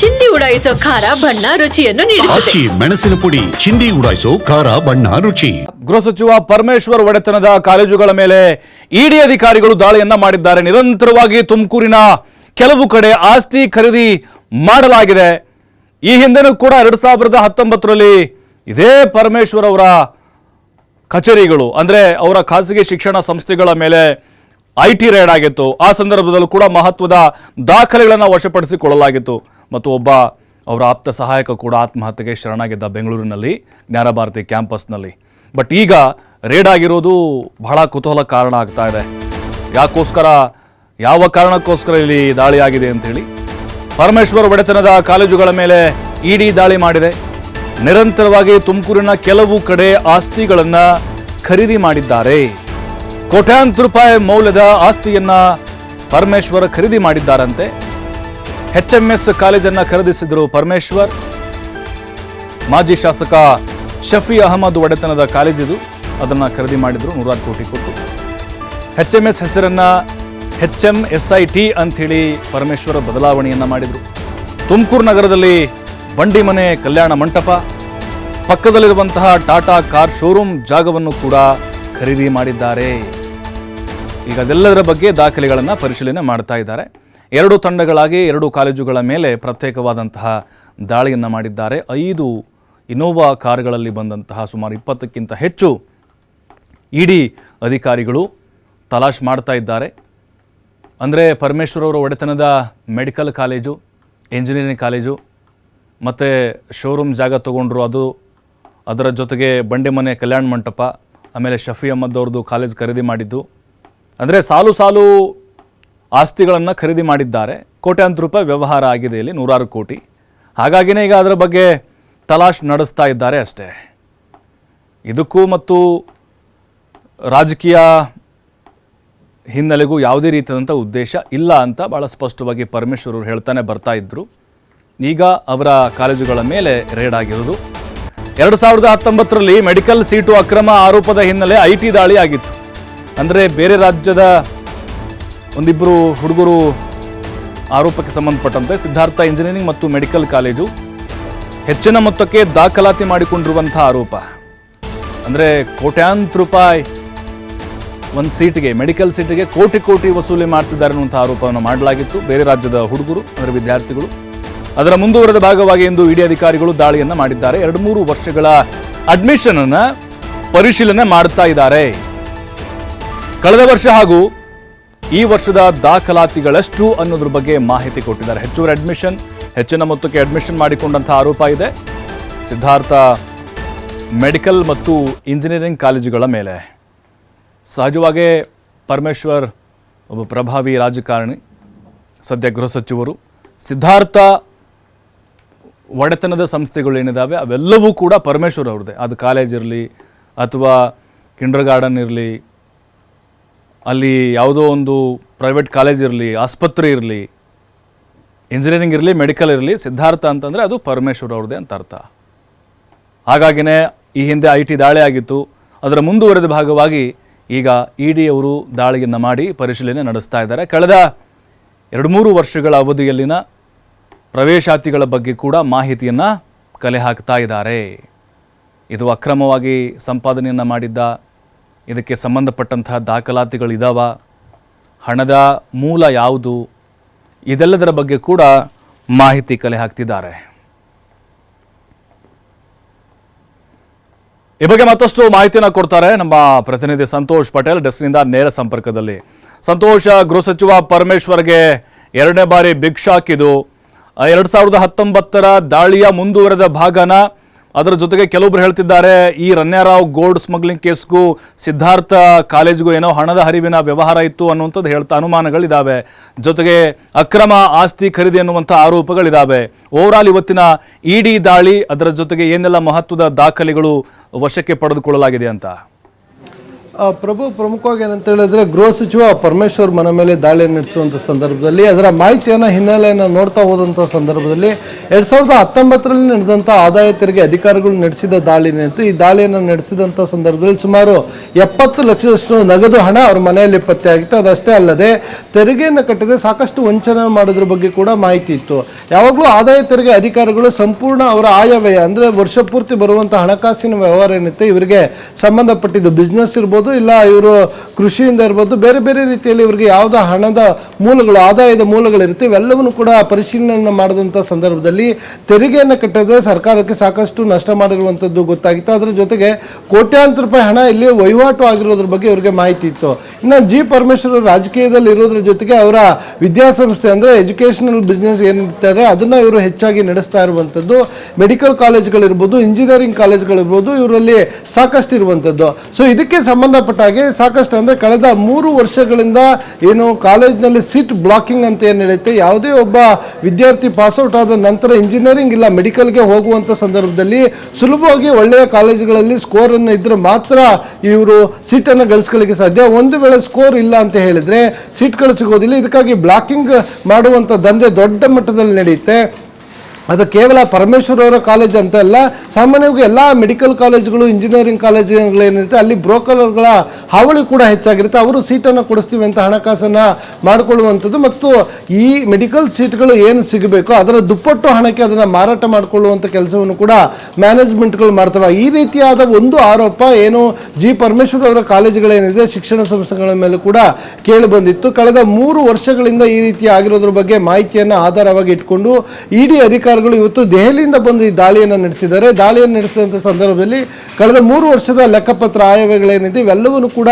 ಚಿಂದಿ ಉಡಾಯಿಸೋ ಖಾರ ಬಣ್ಣ ರುಚಿಯನ್ನು ನೀಡುತ್ತದೆ. ಆಚಿ ಮೆಣಸಿನ ಪುಡಿ ಚಿಂದಿ ಉಡಾಯಿಸೋ ಖಾರ ಬಣ್ಣ ರುಚಿ. ಗೃಹ ಸಚಿವ ಪರಮೇಶ್ವರ್ ಒಡೆತನದ ಕಾಲೇಜುಗಳ ಮೇಲೆ ಇಡಿ ಅಧಿಕಾರಿಗಳು ದಾಳಿಯನ್ನ ಮಾಡಿದ್ದಾರೆ. ನಿರಂತರವಾಗಿ ತುಮಕೂರಿನ ಕೆಲವು ಕಡೆ ಆಸ್ತಿ ಖರೀದಿ ಮಾಡಲಾಗಿದೆ. ಈ ಹಿಂದೆನೂ ಕೂಡ ಎರಡು ಸಾವಿರದ ಹತ್ತೊಂಬತ್ತರಲ್ಲಿ ಇದೇ ಪರಮೇಶ್ವರ್ ಅವರ ಕಚೇರಿಗಳು ಅಂದ್ರೆ ಅವರ ಖಾಸಗಿ ಶಿಕ್ಷಣ ಸಂಸ್ಥೆಗಳ ಮೇಲೆ ಐ ಟಿ ರೇಡ್ ಆಗಿತ್ತು. ಆ ಸಂದರ್ಭದಲ್ಲೂ ಕೂಡ ಮಹತ್ವದ ದಾಖಲೆಗಳನ್ನು ವಶಪಡಿಸಿಕೊಳ್ಳಲಾಗಿತ್ತು. ಮತ್ತು ಒಬ್ಬ ಅವರ ಆಪ್ತ ಸಹಾಯಕ ಕೂಡ ಆತ್ಮಹತ್ಯೆಗೆ ಶರಣಾಗಿದ್ದ ಬೆಂಗಳೂರಿನಲ್ಲಿ ಜ್ಞಾನಭಾರತಿ ಕ್ಯಾಂಪಸ್ನಲ್ಲಿ. ಬಟ್ ಈಗ ರೇಡ್ ಆಗಿರೋದು ಬಹಳ ಕುತೂಹಲ ಕಾರಣ ಆಗ್ತಾ ಇದೆ. ಯಾಕೋಸ್ಕರ, ಯಾವ ಕಾರಣಕ್ಕೋಸ್ಕರ ಇಲ್ಲಿ ದಾಳಿ ಆಗಿದೆ ಅಂತೇಳಿ ಪರಮೇಶ್ವರ್ ಒಡೆತನದ ಕಾಲೇಜುಗಳ ಮೇಲೆ ಇಡಿ ದಾಳಿ ಮಾಡಿದೆ. ನಿರಂತರವಾಗಿ ತುಮಕೂರಿನ ಕೆಲವು ಕಡೆ ಆಸ್ತಿಗಳನ್ನು ಖರೀದಿ ಮಾಡಿದ್ದಾರೆ. ಕೋಟ್ಯಾಂತರ ರೂಪಾಯಿ ಮೌಲ್ಯದ ಆಸ್ತಿಯನ್ನ ಪರಮೇಶ್ವರ್ ಖರೀದಿ ಮಾಡಿದ್ದಾರಂತೆ. ಎಚ್ ಕಾಲೇಜನ್ನು ಖರೀದಿಸಿದರು ಕಾಲೇಜನ್ನ ಖರೀದಿಸಿದ್ರು ಪರಮೇಶ್ವರ್. ಮಾಜಿ ಶಾಸಕ ಶಫಿ ಅಹಮದ್ ಒಡೆತನದ ಕಾಲೇಜಿದು ಅದನ್ನು ಖರೀದಿ ಮಾಡಿದರು ನೂರಾರು ಕೋಟಿ ಕೊಟ್ಟು. ಎಚ್ ಎಂ ಎಸ್ ಹೆಸರನ್ನ H M S I T ಅಂಥೇಳಿ ಪರಮೇಶ್ವರ ಬದಲಾವಣೆಯನ್ನ ಮಾಡಿದರು. ತುಮಕೂರು ನಗರದಲ್ಲಿ ಬಂಡಿ ಮನೆ ಕಲ್ಯಾಣ ಮಂಟಪ. ಪಕ್ಕದಲ್ಲಿರುವಂತಹ ಟಾಟಾ ಕಾರ್ ಶೋರೂಮ್ ಜಾಗವನ್ನು ಕೂಡ ಖರೀದಿ ಮಾಡಿದ್ದಾರೆ. ಈಗ ಅದೆಲ್ಲದರ ಬಗ್ಗೆ ದಾಖಲೆಗಳನ್ನು ಪರಿಶೀಲನೆ ಮಾಡ್ತಾ ಇದ್ದಾರೆ. ಎರಡು ತಂಡಗಳಾಗಿ ಎರಡು ಕಾಲೇಜುಗಳ ಮೇಲೆ ಪ್ರತ್ಯೇಕವಾದಂತಹ ದಾಳಿಯನ್ನು ಮಾಡಿದ್ದಾರೆ. ಐದು ಇನೋವಾ ಕಾರುಗಳಲ್ಲಿ ಬಂದಂತಹ ಸುಮಾರು ಇಪ್ಪತ್ತಕ್ಕಿಂತ ಹೆಚ್ಚು ಇಡಿ ಅಧಿಕಾರಿಗಳು ತಲಾಶ್ ಮಾಡ್ತಾ ಇದ್ದಾರೆ. ಅಂದರೆ ಪರಮೇಶ್ವರ್ ಅವರ ಒಡೆತನದ ಮೆಡಿಕಲ್ ಕಾಲೇಜು ಇಂಜಿನಿಯರಿಂಗ್ ಕಾಲೇಜು, ಮತ್ತು ಶೋರೂಮ್ ಜಾಗ ತೊಗೊಂಡ್ರು ಅದು, ಅದರ ಜೊತೆಗೆ ಬಂಡೆ ಮನೆ ಕಲ್ಯಾಣ ಮಂಟಪ, ಆಮೇಲೆ ಶಫಿ ಅಹಮದ್ ಅವ್ರದ್ದು ಕಾಲೇಜ್ ಖರೀದಿ ಮಾಡಿದ್ದು. ಅಂದರೆ ಸಾಲು ಸಾಲು ಆಸ್ತಿಗಳನ್ನು ಖರೀದಿ ಮಾಡಿದ್ದಾರೆ. ಕೋಟ್ಯಾಂತರ ರೂಪಾಯಿ ವ್ಯವಹಾರ ಆಗಿದೆ ಇಲ್ಲಿ, ನೂರಾರು ಕೋಟಿ. ಹಾಗಾಗಿನೇ ಈಗ ಅದರ ಬಗ್ಗೆ ತಲಾಶ್ ನಡೆಸ್ತಾ ಇದ್ದಾರೆ ಅಷ್ಟೇ. ಇದಕ್ಕೂ ಮತ್ತು ರಾಜಕೀಯ ಹಿನ್ನೆಲೆಗೂ ಯಾವುದೇ ರೀತಿಯಾದಂಥ ಉದ್ದೇಶ ಇಲ್ಲ ಅಂತ ಭಾಳ ಸ್ಪಷ್ಟವಾಗಿ ಪರಮೇಶ್ವರ್ ಅವರು ಹೇಳ್ತಾನೆ ಬರ್ತಾ ಇದ್ದರು ಈಗ ಅವರ ಕಾಲೇಜುಗಳ ಮೇಲೆ ರೇಡ್ ಆಗಿರೋದು. ಎರಡು ಸಾವಿರದ ಹತ್ತೊಂಬತ್ತರಲ್ಲಿ ಮೆಡಿಕಲ್ ಸೀಟು ಅಕ್ರಮ ಆರೋಪದ ಹಿನ್ನೆಲೆ ಐ ದಾಳಿ ಆಗಿತ್ತು. ಅಂದರೆ ಬೇರೆ ರಾಜ್ಯದ ಒಂದಿಬ್ಬರು ಹುಡುಗರು ಆರೋಪಕ್ಕೆ ಸಂಬಂಧಪಟ್ಟಂತೆ ಸಿದ್ಧಾರ್ಥ ಇಂಜಿನಿಯರಿಂಗ್ ಮತ್ತು ಮೆಡಿಕಲ್ ಕಾಲೇಜು ಹೆಚ್ಚಿನ ಮೊತ್ತಕ್ಕೆ ದಾಖಲಾತಿ ಮಾಡಿಕೊಂಡಿರುವಂಥ ಆರೋಪ. ಅಂದರೆ ಕೋಟ್ಯಾಂತರ ರೂಪಾಯಿ ಒಂದು ಸೀಟ್ಗೆ, ಮೆಡಿಕಲ್ ಸೀಟಿಗೆ ಕೋಟಿ ಕೋಟಿ ವಸೂಲಿ ಮಾಡ್ತಿದ್ದಾರೆ ಅನ್ನುವಂಥ ಆರೋಪವನ್ನು ಮಾಡಲಾಗಿತ್ತು. ಬೇರೆ ರಾಜ್ಯದ ಹುಡುಗರು, ಅಂದರೆ ವಿದ್ಯಾರ್ಥಿಗಳು. ಅದರ ಮುಂದುವರೆದ ಭಾಗವಾಗಿ ಇಂದು ಇಡಿ ಅಧಿಕಾರಿಗಳು ದಾಳಿಯನ್ನು ಮಾಡಿದ್ದಾರೆ. ಎರಡು ಮೂರು ವರ್ಷಗಳ ಅಡ್ಮಿಷನ್ ಅನ್ನ ಪರಿಶೀಲನೆ ಮಾಡ್ತಾ ಇದ್ದಾರೆ. ಕಳೆದ ವರ್ಷ ಹಾಗೂ ಈ ವರ್ಷದ ದಾಖಲಾತಿಗಳಷ್ಟು ಅನ್ನೋದ್ರ ಬಗ್ಗೆ ಮಾಹಿತಿ ಕೊಟ್ಟಿದ್ದಾರೆ. ಹೆಚ್ಚುವರಿ ಅಡ್ಮಿಷನ್ ಹೆಚ್ಚಿನ ಮೊತ್ತಕ್ಕೆ ಅಡ್ಮಿಷನ್ ಮಾಡಿಕೊಂಡಂತಹ ಆರೋಪ ಇದೆ. ಸಿದ್ಧಾರ್ಥ ಮೆಡಿಕಲ್ ಮತ್ತು ಇಂಜಿನಿಯರಿಂಗ್ ಕಾಲೇಜುಗಳ ಮೇಲೆ. ಸಹಜವಾಗೇ ಪರಮೇಶ್ವರ್ ಒಬ್ಬ ಪ್ರಭಾವಿ ರಾಜಕಾರಣಿ, ಸದ್ಯ ಗೃಹ ಸಚಿವರು. ಸಿದ್ಧಾರ್ಥ ಒಡೆತನದ ಸಂಸ್ಥೆಗಳು ಏನಿದ್ದಾವೆ ಅವೆಲ್ಲವೂ ಕೂಡ ಪರಮೇಶ್ವರ್ ಅವ್ರದ್ದೇ. ಅದು ಕಾಲೇಜ್ ಇರಲಿ ಅಥವಾ ಕಿಂಡರ್ ಗಾರ್ಡನ್ ಇರಲಿ ಅಲ್ಲಿ ಯಾವುದೋ ಒಂದು ಪ್ರೈವೇಟ್ ಕಾಲೇಜ್ ಇರಲಿ, ಆಸ್ಪತ್ರೆ ಇರಲಿ ಇಂಜಿನಿಯರಿಂಗ್ ಇರಲಿ ಮೆಡಿಕಲ್ ಇರಲಿ, ಸಿದ್ಧಾರ್ಥ ಅಂತಂದರೆ ಅದು ಪರಮೇಶ್ವರ್ ಅವ್ರದ್ದೇ ಅಂತ ಅರ್ಥ. ಹಾಗಾಗಿನೇ ಈ ಹಿಂದೆ ಐ ಟಿ ದಾಳಿ ಆಗಿತ್ತು. ಅದರ ಮುಂದುವರೆದ ಭಾಗವಾಗಿ ಈಗ ಇ ಡಿ ಅವರು ದಾಳಿಯನ್ನು ಮಾಡಿ ಪರಿಶೀಲನೆ ನಡೆಸ್ತಾ ಇದ್ದಾರೆ. ಕಳೆದ ಎರಡು ಮೂರು ವರ್ಷಗಳ ಅವಧಿಯಲ್ಲಿನ ಪ್ರವೇಶಾತಿಗಳ ಬಗ್ಗೆ ಕೂಡ ಮಾಹಿತಿಯನ್ನು ಕಲೆ ಹಾಕ್ತಾ ಇದ್ದಾರೆ. ಇದು ಅಕ್ರಮವಾಗಿ ಸಂಪಾದನೆಯನ್ನು ಮಾಡಿದ್ದ ಇದಕ್ಕೆ ಸಂಬಂಧಪಟ್ಟಂತಹ ದಾಖಲಾತಿಗಳಿದಾವ ಹಣದ ಮೂಲ ಯಾವುದು? ಇದೆಲ್ಲದರ ಬಗ್ಗೆ ಕೂಡ ಮಾಹಿತಿ ಕಲೆ ಹಾಕ್ತಿದ್ದಾರೆ. ಈ ಬಗ್ಗೆ ಮತ್ತಷ್ಟು ಮಾಹಿತಿಯನ್ನು ಕೊಡ್ತಾರೆ ನಮ್ಮ ಪ್ರತಿನಿಧಿ ಸಂತೋಷ್ ಪಟೇಲ್ ಡೆಸ್ನಿಂದ ನೇರ ಸಂಪರ್ಕದಲ್ಲಿ. ಸಂತೋಷ, ಗೃಹ ಸಚಿವ ಪರಮೇಶ್ವರ್ಗೆ ಎರಡನೇ ಬಾರಿ ಬಿಗ್ ಶಾಕ್ ಇದು ಎರಡ್ ಸಾವಿರದ ಹತ್ತೊಂಬತ್ತರ ದಾಳಿಯ ಮುಂದುವರೆದ ಭಾಗನ ಅದರ ಜೊತೆಗೆ ಕೆಲವೊಬ್ರು ಹೇಳ್ತಿದ್ದಾರೆ, ಈ ರನ್ಯಾರಾವ್ ಗೋಲ್ಡ್ ಸ್ಮಗ್ಲಿಂಗ್ ಕೇಸ್ಗೂ ಸಿದ್ಧಾರ್ಥ ಕಾಲೇಜ್ಗೂ ಏನೋ ಹಣದ ಹರಿವಿನ ವ್ಯವಹಾರ ಇತ್ತು ಅನ್ನುವಂಥದ್ದು ಹೇಳ್ತಾ ಅನುಮಾನಗಳಿದ್ದಾವೆ ಜೊತೆಗೆ ಅಕ್ರಮ ಆಸ್ತಿ ಖರೀದಿ ಅನ್ನುವಂಥ ಆರೋಪಗಳಿದ್ದಾವೆ ಓವರಾಲ್ ಇವತ್ತಿನ ಇಡಿ ದಾಳಿ ಅದರ ಜೊತೆಗೆ ಏನೆಲ್ಲ ಮಹತ್ವದ ದಾಖಲೆಗಳು ವಶಕ್ಕೆ ಪಡೆದುಕೊಳ್ಳಲಾಗಿದೆ ಅಂತ? ಪ್ರಭು ಪ್ರಮುಖವಾಗಿ ಏನಂತ ಹೇಳಿದ್ರೆ ಗೃಹ ಸಚಿವ ಪರಮೇಶ್ವರ್ ಮನೆ ಮೇಲೆ ದಾಳಿ ನಡೆಸುವಂಥ ಸಂದರ್ಭದಲ್ಲಿ ಅದರ ಮಾಹಿತಿಯನ್ನು ಹಿನ್ನೆಲೆಯನ್ನು ನೋಡ್ತಾ ಹೋದಂಥ ಸಂದರ್ಭದಲ್ಲಿ ಎರಡು ಸಾವಿರದ ಹತ್ತೊಂಬತ್ತರಲ್ಲಿ ನಡೆದಂಥ ಆದಾಯ ತೆರಿಗೆ ಅಧಿಕಾರಿಗಳು ನಡೆಸಿದ ದಾಳಿ ನಿಂತು ಈ ದಾಳಿಯನ್ನು ನಡೆಸಿದಂಥ ಸಂದರ್ಭದಲ್ಲಿ ಸುಮಾರು ಎಪ್ಪತ್ತು ಲಕ್ಷದಷ್ಟು ನಗದು ಹಣ ಅವ್ರ ಮನೆಯಲ್ಲಿ ಪತ್ತೆಯಾಗಿತ್ತು ಅದಷ್ಟೇ ಅಲ್ಲದೆ ತೆರಿಗೆಯನ್ನು ಕಟ್ಟದೆ ಸಾಕಷ್ಟು ವಂಚನೆ ಮಾಡೋದ್ರ ಬಗ್ಗೆ ಕೂಡ ಮಾಹಿತಿ ಇತ್ತು. ಯಾವಾಗಲೂ ಆದಾಯ ತೆರಿಗೆ ಅಧಿಕಾರಿಗಳು ಸಂಪೂರ್ಣ ಅವರ ಆಯವ್ಯಯ, ಅಂದರೆ ವರ್ಷ ಪೂರ್ತಿ ಬರುವಂಥ ಹಣಕಾಸಿನ ವ್ಯವಹಾರ ಏನಿತ್ತು, ಇವರಿಗೆ ಸಂಬಂಧಪಟ್ಟಿದ್ದು ಬಿಸ್ನೆಸ್ ಇರ್ಬೋದು ಇಲ್ಲ, ಇವರು ಕೃಷಿಯಿಂದ ಇರ್ಬೋದು, ಬೇರೆ ಬೇರೆ ರೀತಿಯಲ್ಲಿ ಇವರಿಗೆ ಯಾವುದೋ ಹಣದ ಮೂಲಗಳು, ಆದಾಯದ ಮೂಲಗಳಿರುತ್ತೆ. ಇವೆಲ್ಲವನ್ನು ಕೂಡ ಪರಿಶೀಲನೆಯನ್ನು ಮಾಡಿದಂಥ ಸಂದರ್ಭದಲ್ಲಿ ತೆರಿಗೆಯನ್ನು ಕಟ್ಟದೆ ಸರ್ಕಾರಕ್ಕೆ ಸಾಕಷ್ಟು ನಷ್ಟ ಮಾಡಿರುವಂಥದ್ದು ಗೊತ್ತಾಗಿತ್ತು. ಅದರ ಜೊತೆಗೆ ಕೋಟ್ಯಾಂತರ ರೂಪಾಯಿ ಹಣ ಇಲ್ಲಿ ವಹಿವಾಟು ಆಗಿರೋದ್ರ ಬಗ್ಗೆ ಇವರಿಗೆ ಮಾಹಿತಿ ಇತ್ತು. ಇನ್ನು ಜಿ ಪರಮೇಶ್ವರ್ ರಾಜಕೀಯದಲ್ಲಿ ಇರೋದ್ರ ಜೊತೆಗೆ ಅವರ ವಿದ್ಯಾಸಂಸ್ಥೆ ಅಂದರೆ ಎಜುಕೇಷನಲ್ ಬಿಸ್ನೆಸ್ ಏನಿರ್ತಾರೆ, ಅದನ್ನು ಇವರು ಹೆಚ್ಚಾಗಿ ನಡೆಸ್ತಾ ಇರುವಂಥದ್ದು ಮೆಡಿಕಲ್ ಕಾಲೇಜ್ಗಳಿರ್ಬೋದು ಇಂಜಿನಿಯರಿಂಗ್ ಕಾಲೇಜ್ಗಳಿರ್ಬೋದು ಇವರಲ್ಲಿ ಸಾಕಷ್ಟು ಇರುವಂಥದ್ದು ಸೊ ಇದಕ್ಕೆ ಸಂಬಂಧಪಟ್ಟ ಸಾಕಷ್ಟು ಅಂದರೆ ಕಳೆದ ಮೂರು ವರ್ಷಗಳಿಂದ ಏನು ಕಾಲೇಜ್ನಲ್ಲಿ ಸೀಟ್ ಬ್ಲಾಕಿಂಗ್ ಅಂತ ಏನು ನಡೆಯುತ್ತೆ, ಯಾವುದೇ ಒಬ್ಬ ವಿದ್ಯಾರ್ಥಿ ಪಾಸ್ಔಟ್ ಆದ ನಂತರ ಇಂಜಿನಿಯರಿಂಗ್ ಇಲ್ಲ ಮೆಡಿಕಲ್ಗೆ ಹೋಗುವಂಥ ಸಂದರ್ಭದಲ್ಲಿ ಸುಲಭವಾಗಿ ಒಳ್ಳೆಯ ಕಾಲೇಜುಗಳಲ್ಲಿ ಸ್ಕೋರನ್ನು ಇದ್ದರೆ ಮಾತ್ರ ಇವರು ಸೀಟನ್ನು ಗಳಿಸ್ಕೊಳ್ಳಿಕ್ಕೆ ಸಾಧ್ಯ. ಒಂದು ವೇಳೆ ಸ್ಕೋರ್ ಇಲ್ಲ ಅಂತ ಹೇಳಿದರೆ ಸೀಟ್ಗಳು ಸಿಗೋದಿಲ್ಲ. ಇದಕ್ಕಾಗಿ ಬ್ಲಾಕಿಂಗ್ ಮಾಡುವಂಥ ದಂಧೆ ದೊಡ್ಡ ಮಟ್ಟದಲ್ಲಿ ನಡೆಯುತ್ತೆ. ಅದು ಕೇವಲ ಪರಮೇಶ್ವರವರ ಕಾಲೇಜ್ ಅಂತ ಅಲ್ಲ, ಸಾಮಾನ್ಯವಾಗಿ ಎಲ್ಲ ಮೆಡಿಕಲ್ ಕಾಲೇಜುಗಳು ಇಂಜಿನಿಯರಿಂಗ್ ಕಾಲೇಜುಗಳೇನಿರುತ್ತೆ, ಅಲ್ಲಿ ಬ್ರೋಕರ್ಗಳ ಹಾವಳಿ ಕೂಡ ಹೆಚ್ಚಾಗಿರುತ್ತೆ. ಅವರು ಸೀಟನ್ನು ಕೊಡಿಸ್ತೀವಿ ಅಂತ ಹಣಕಾಸನ್ನು ಮಾಡಿಕೊಳ್ಳುವಂಥದ್ದು ಮತ್ತು ಈ ಮೆಡಿಕಲ್ ಸೀಟ್ಗಳು ಏನು ಸಿಗಬೇಕು, ಅದರ ದುಪ್ಪಟ್ಟು ಹಣಕ್ಕೆ ಅದನ್ನು ಮಾರಾಟ ಮಾಡಿಕೊಳ್ಳುವಂಥ ಕೆಲಸವನ್ನು ಕೂಡ ಮ್ಯಾನೇಜ್ಮೆಂಟ್ಗಳು ಮಾಡ್ತವೆ. ಈ ರೀತಿಯಾದ ಒಂದು ಆರೋಪ ಏನು ಜಿ ಪರಮೇಶ್ವರ್ ಅವರ ಕಾಲೇಜುಗಳೇನಿದೆ, ಶಿಕ್ಷಣ ಸಂಸ್ಥೆಗಳ ಮೇಲೆ ಕೂಡ ಕೇಳಿ ಬಂದಿತ್ತು. ಕಳೆದ ಮೂರು ವರ್ಷಗಳಿಂದ ಈ ರೀತಿ ಆಗಿರೋದ್ರ ಬಗ್ಗೆ ಮಾಹಿತಿಯನ್ನು ಆಧಾರವಾಗಿ ಇಟ್ಕೊಂಡು ಇಡಿ ಇವತ್ತು ದೆಹಲಿಯಿಂದ ಬಂದು ಈ ದಾಳಿಯನ್ನು ನಡೆಸಿದ್ದಾರೆ. ದಾಳಿಯನ್ನು ನಡೆಸಿದಂಥ ಸಂದರ್ಭದಲ್ಲಿ ಕಳೆದ ಮೂರು ವರ್ಷದ ಲೆಕ್ಕಪತ್ರ ಆಯವ್ಯಗಳೇನಿದೆ ಇವೆಲ್ಲವನ್ನು ಕೂಡ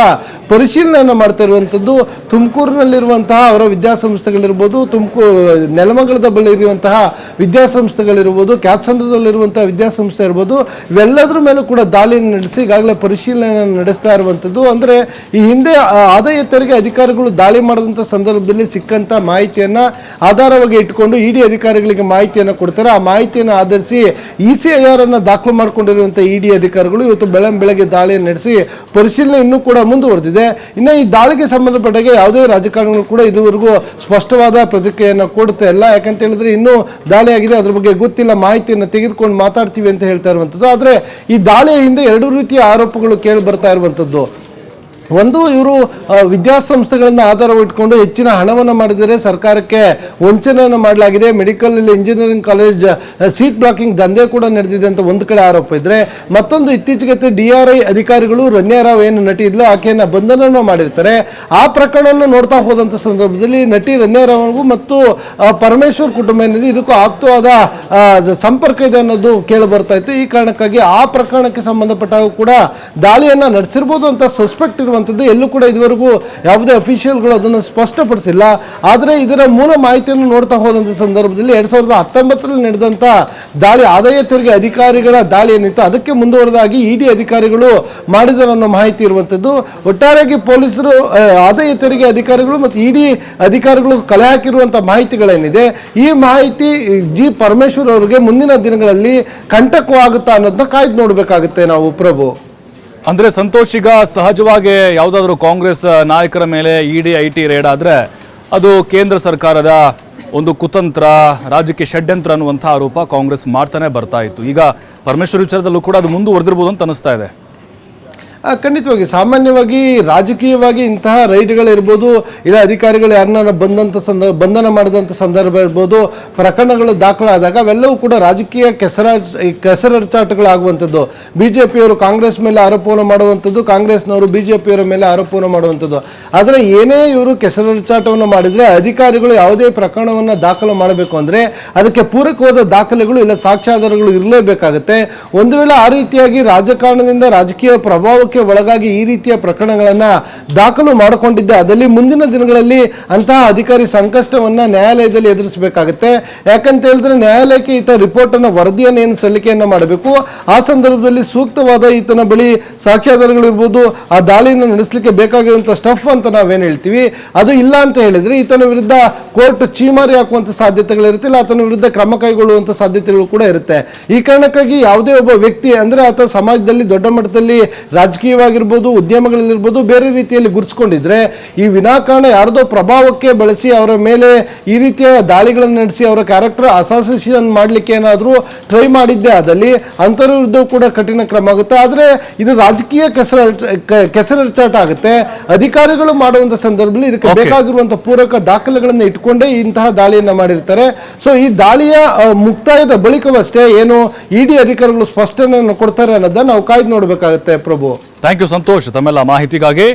ಪರಿಶೀಲನೆಯನ್ನು ಮಾಡ್ತಾ ಇರುವಂಥದ್ದು ತುಮಕೂರಿನಲ್ಲಿರುವಂತಹ ಅವರ ವಿದ್ಯಾಸಂಸ್ಥೆಗಳಿರ್ಬೋದು ತುಮಕೂರು ನೆಲಮಂಗಲದ ಬಳಿ ಇರುವಂತಹ ವಿದ್ಯಾಸಂಸ್ಥೆಗಳಿರ್ಬೋದು ಕ್ಯಾತ್ಸಂದ್ರದಲ್ಲಿರುವಂತಹ ವಿದ್ಯಾಸಂಸ್ಥೆ ಇರ್ಬೋದು, ಇವೆಲ್ಲದರ ಮೇಲೂ ಕೂಡ ದಾಳಿಯನ್ನು ನಡೆಸಿ ಈಗಾಗಲೇ ಪರಿಶೀಲನೆಯನ್ನು ನಡೆಸ್ತಾ ಇರುವಂಥದ್ದು ಅಂದರೆ ಈ ಹಿಂದೆ ಆದಾಯ ತೆರಿಗೆ ಅಧಿಕಾರಿಗಳು ದಾಳಿ ಮಾಡಿದಂಥ ಸಂದರ್ಭದಲ್ಲಿ ಸಿಕ್ಕಂಥ ಮಾಹಿತಿಯನ್ನು ಆಧಾರವಾಗಿ ಇಟ್ಕೊಂಡು ಇಡಿ ಅಧಿಕಾರಿಗಳಿಗೆ ಮಾಹಿತಿಯನ್ನು ಕೊಡ್ತಾರೆ ಆ ಮಾಹಿತಿಯನ್ನು ಆಧರಿಸಿ ಇ ಸಿ ಐ ಆರ್ ಅನ್ನು ದಾಖಲು ಮಾಡಿಕೊಂಡಿರುವಂಥ ಇಡಿ ಅಧಿಕಾರಿಗಳು ಇವತ್ತು ಬೆಳಂ ಬೆಳಗ್ಗೆ ದಾಳಿಯನ್ನು ನಡೆಸಿ ಪರಿಶೀಲನೆ ಇನ್ನೂ ಕೂಡ ಮುಂದುವರೆದಿದೆ. ಇನ್ನು ಈ ದಾಳಿಗೆ ಸಂಬಂಧಪಟ್ಟಾಗೆ ಯಾವುದೇ ರಾಜಕಾರಣಿಗಳು ಕೂಡ ಇದುವರೆಗೂ ಸ್ಪಷ್ಟವಾದ ಪ್ರತಿಕ್ರಿಯೆಯನ್ನು ಕೊಡ್ತಾ ಇಲ್ಲ ಯಾಕಂತ ಹೇಳಿದ್ರೆ ಇನ್ನೂ ದಾಳಿ ಆಗಿದೆ. ಅದ್ರ ಬಗ್ಗೆ ಗೊತ್ತಿಲ್ಲ. ಮಾಹಿತಿಯನ್ನು ತೆಗೆದುಕೊಂಡು ಮಾತಾಡ್ತೀವಿ ಅಂತ ಹೇಳ್ತಾ ಇರುವಂಥದ್ದು ಆದರೆ ಈ ದಾಳಿಯ ಹಿಂದೆ ಎರಡು ರೀತಿಯ ಆರೋಪಗಳು ಕೇಳಿ ಬರ್ತಾ ಇರುವಂಥದ್ದು ಒಂದು ಇವರು ವಿದ್ಯಾಸಂಸ್ಥೆಗಳನ್ನು ಆಧಾರವಿಟ್ಕೊಂಡು ಹೆಚ್ಚಿನ ಹಣವನ್ನು ಮಾಡಿದರೆ ಸರ್ಕಾರಕ್ಕೆ ವಂಚನೆಯನ್ನು ಮಾಡಲಾಗಿದೆ. Medical engineering college seat blocking ದಂಧೆ ಕೂಡ ನಡೆದಿದೆ ಅಂತ ಒಂದು ಕಡೆ ಆರೋಪ ಇದ್ರೆ, ಮತ್ತೊಂದು ಇತ್ತೀಚೆಗೆ ಡಿ ಆರ್ ಐ ಅಧಿಕಾರಿಗಳು ರನ್ಯಾರಾವ್ ಏನು ನಟಿ ಇದ್ಲು, ಆಕೆಯನ್ನು ಬಂಧನವನ್ನು ಮಾಡಿರ್ತಾರೆ. ಆ ಪ್ರಕರಣವನ್ನು ನೋಡ್ತಾ ಹೋದಂಥ ಸಂದರ್ಭದಲ್ಲಿ ನಟಿ ರನ್ಯಾರಾವ್ಗೂ ಮತ್ತು ಪರಮೇಶ್ವರ್ ಕುಟುಂಬ ಏನಿದೆ ಇದಕ್ಕೂ ಆಪ್ತವಾದ ಸಂಪರ್ಕ ಇದೆ ಅನ್ನೋದು ಕೇಳಿ ಬರ್ತಾ ಇತ್ತು. ಈ ಕಾರಣಕ್ಕಾಗಿ ಆ ಪ್ರಕರಣಕ್ಕೆ ಸಂಬಂಧಪಟ್ಟಾಗ ಕೂಡ ದಾಳಿಯನ್ನು ನಡೆಸಿರ್ಬೋದು ಅಂತ ಸಸ್ಪೆಕ್ಟ್ ಇರುವಂಥದ್ದು ಎಲ್ಲೂ ಕೂಡ ಇದುವರೆಗೂ ಯಾವುದೇ ಅಫಿಷಿಯಲ್ಗಳು ಅದನ್ನು ಸ್ಪಷ್ಟಪಡಿಸಿಲ್ಲ. ಆದರೆ ಇದರ ಮೂಲ ಮಾಹಿತಿಯನ್ನು ನೋಡ್ತಾ ಹೋದಂಥ ಸಂದರ್ಭದಲ್ಲಿ ಎರಡು ಸಾವಿರದ ಹತ್ತೊಂಬತ್ತರಲ್ಲಿ ನಡೆದಂಥ ದಾಳಿ ಆದಾಯ ತೆರಿಗೆ ಅಧಿಕಾರಿಗಳ ದಾಳಿ ಏನಿತ್ತು ಅದಕ್ಕೆ ಮುಂದುವರೆದಾಗಿ ಇಡಿ ಅಧಿಕಾರಿಗಳು ಮಾಡಿದರು ಅನ್ನೋ ಮಾಹಿತಿ ಇರುವಂಥದ್ದು. ಒಟ್ಟಾರೆಯಾಗಿ ಪೊಲೀಸರು ಆದಾಯ ತೆರಿಗೆ ಅಧಿಕಾರಿಗಳು ಮತ್ತು ಇಡಿ ಅಧಿಕಾರಿಗಳು ಕಲೆ ಹಾಕಿರುವಂಥ ಮಾಹಿತಿಗಳೇನಿದೆ. ಈ ಮಾಹಿತಿ ಜಿ ಪರಮೇಶ್ವರ್ ಅವರಿಗೆ ಮುಂದಿನ ದಿನಗಳಲ್ಲಿ ಕಂಟಕವಾಗುತ್ತಾ ಅನ್ನೋದನ್ನ ಕಾಯ್ದು ನೋಡಬೇಕಾಗುತ್ತೆ ನಾವು ಪ್ರಭು. ಅಂದ್ರೆ ಸಂತೋಷ್ ಈಗ ಸಹಜವಾಗಿ ಯಾವುದಾದ್ರೂ ಕಾಂಗ್ರೆಸ್ ನಾಯಕರ ಮೇಲೆ ಇಡಿ ಐ ಟಿ ರೇಡ್ ಆದ್ರೆ ಅದು ಕೇಂದ್ರ ಸರ್ಕಾರದ ಒಂದು ಕುತಂತ್ರ ರಾಜಕೀಯ ಷಡ್ಯಂತ್ರ ಅನ್ನುವಂಥ ಆರೋಪ ಕಾಂಗ್ರೆಸ್ ಮಾಡ್ತಾನೆ ಬರ್ತಾ ಇತ್ತು. ಈಗ ಪರಮೇಶ್ವರ್ ವಿಚಾರದಲ್ಲೂ ಕೂಡ ಅದು ಮುಂದುವರೆದಿರ್ಬೋದು ಅಂತ ಅನಿಸ್ತಾ ಇದೆ. ಖಂಡಿತವಾಗಿ, ಸಾಮಾನ್ಯವಾಗಿ, ರಾಜಕೀಯವಾಗಿ ಇಂತಹ ರೈಡ್ಗಳಿರ್ಬೋದು, ಇಲ್ಲ ಅಧಿಕಾರಿಗಳು ಯಾರನ್ನ ಬಂದಂಥ ಸಂದರ್ಭ, ಬಂಧನ ಮಾಡಿದಂಥ ಸಂದರ್ಭ ಇರ್ಬೋದು, ಪ್ರಕರಣಗಳು ದಾಖಲಾದಾಗ ಅವೆಲ್ಲವೂ ಕೂಡ ರಾಜಕೀಯ ಕೆಸರ ಕೆಸರಚಾಟಗಳಾಗುವಂಥದ್ದು. ಬಿ ಜೆ ಪಿಯವರು ಕಾಂಗ್ರೆಸ್ ಮೇಲೆ ಆರೋಪವನ್ನು ಮಾಡುವಂಥದ್ದು, ಕಾಂಗ್ರೆಸ್ನವರು ಬಿ ಜೆ ಪಿಯವರ ಮೇಲೆ ಆರೋಪವನ್ನು ಮಾಡುವಂಥದ್ದು. ಆದರೆ ಏನೇ ಇವರು ಕೆಸರಚಾಟವನ್ನು ಮಾಡಿದರೆ ಅಧಿಕಾರಿಗಳು ಯಾವುದೇ ಪ್ರಕರಣವನ್ನು ದಾಖಲು ಮಾಡಬೇಕು ಅಂದರೆ ಅದಕ್ಕೆ ಪೂರಕವಾದ ದಾಖಲೆಗಳು ಇಲ್ಲ, ಸಾಕ್ಷ್ಯಾಧಾರಗಳು ಇರಲೇಬೇಕಾಗುತ್ತೆ. ಒಂದು ವೇಳೆ ಆ ರೀತಿಯಾಗಿ ರಾಜಕಾರಣದಿಂದ ರಾಜಕೀಯ ಪ್ರಭಾವಕ್ಕೆ ಒಳಗಾಗಿ ಈ ರೀತಿಯ ಪ್ರಕರಣಗಳನ್ನು ದಾಖಲು ಮಾಡಿಕೊಂಡಿದ್ದೆ. ಅದರಲ್ಲಿ ಮುಂದಿನ ದಿನಗಳಲ್ಲಿ ಅಂತಹ ಅಧಿಕಾರಿ ಸಂಕಷ್ಟವನ್ನ ನ್ಯಾಯಾಲಯದಲ್ಲಿ ಎದುರಿಸಬೇಕಾಗುತ್ತೆ. ಯಾಕಂತ ಹೇಳಿದ್ರೆ ನ್ಯಾಯಾಲಯಕ್ಕೆ ಈತ ರಿಪೋರ್ಟ್ ಅನ್ನು ವರದಿಯನ್ನು ಏನು ಸಲ್ಲಿಕೆಯನ್ನು ಮಾಡಬೇಕು? ಆ ಸಂದರ್ಭದಲ್ಲಿ ಸೂಕ್ತವಾದ ಈತನ ಬಳಿ ಸಾಕ್ಷ್ಯಾಧಾರಗಳು ಇರ್ಬೋದು, ಆ ದಾಳಿಯನ್ನು ನಡೆಸಲಿಕ್ಕೆ ಬೇಕಾಗಿರುವಂತಹ ಸ್ಟಫ್ ಅಂತ ನಾವೇನು ಹೇಳ್ತೀವಿ. ಅದು ಇಲ್ಲ ಅಂತ ಹೇಳಿದ್ರೆ ಈತನ ವಿರುದ್ಧ ಕೋರ್ಟ್ ಚೀಮಾರಿ ಹಾಕುವಂತ ಸಾಧ್ಯತೆಗಳು ಇರುತ್ತಿಲ್ಲ ಆತನ ವಿರುದ್ಧ ಕ್ರಮ ಕೈಗೊಳ್ಳುವಂಥ ಸಾಧ್ಯತೆಗಳು ಕೂಡ ಇರುತ್ತೆ. ಈ ಕಾರಣಕ್ಕಾಗಿ ಯಾವುದೇ ಒಬ್ಬ ವ್ಯಕ್ತಿ ಅಂದ್ರೆ ಆತ ಸಮಾಜದಲ್ಲಿ ದೊಡ್ಡ ಮಟ್ಟದಲ್ಲಿ ರಾಜಕೀಯ ರಾಜಕೀಯವಾಗಿರ್ಬೋದು ಉದ್ಯಮಗಳಲ್ಲಿರ್ಬೋದು ಬೇರೆ ರೀತಿಯಲ್ಲಿ ಗುರುತಿಸ್ಕೊಂಡಿದ್ರೆ ಈ ವಿನಾಕಾರಣ ಯಾರದೋ ಪ್ರಭಾವಕ್ಕೆ ಬಳಸಿ ಅವರ ಮೇಲೆ ಈ ರೀತಿಯ ದಾಳಿಗಳನ್ನು ನಡೆಸಿ ಅವರ ಕ್ಯಾರೆಕ್ಟರ್ ಅಸೋಸಿಯೇಷನ್ ಮಾಡಲಿಕ್ಕೆ ಏನಾದರೂ ಟ್ರೈ ಮಾಡಿದ್ದೆ ಆದಲ್ಲಿ ಅಂಥವ್ರ ವಿರುದ್ಧ ಕೂಡ ಕಠಿಣ ಕ್ರಮ ಆಗುತ್ತೆ. ಆದರೆ ಇದು ರಾಜಕೀಯ ಕೆಸರ ಕೆಸರಚಾಟ ಆಗುತ್ತೆ. ಅಧಿಕಾರಿಗಳು ಮಾಡುವಂಥ ಸಂದರ್ಭದಲ್ಲಿ ಇದಕ್ಕೆ. ಬೇಕಾಗಿರುವಂಥ ಪೂರಕ ದಾಖಲೆಗಳನ್ನು ಇಟ್ಕೊಂಡೇ ಇಂತಹ ದಾಳಿಯನ್ನು ಮಾಡಿರ್ತಾರೆ. ಸೊ ಈ ದಾಳಿಯ ಮುಕ್ತಾಯದ ಬಳಿಕವಷ್ಟೇ ಏನು ಇಡಿ ಅಧಿಕಾರಿಗಳು ಸ್ಪಷ್ಟನೆಯನ್ನು ಕೊಡ್ತಾರೆ ಅನ್ನೋದನ್ನ ನಾವು ಕಾಯ್ದು ನೋಡಬೇಕಾಗುತ್ತೆ ಪ್ರಭು. ಥ್ಯಾಂಕ್ ಯು ಸಂತೋಷ್ ತಮ್ಮೆಲ್ಲ ಮಾಹಿತಿಗಾಗಿ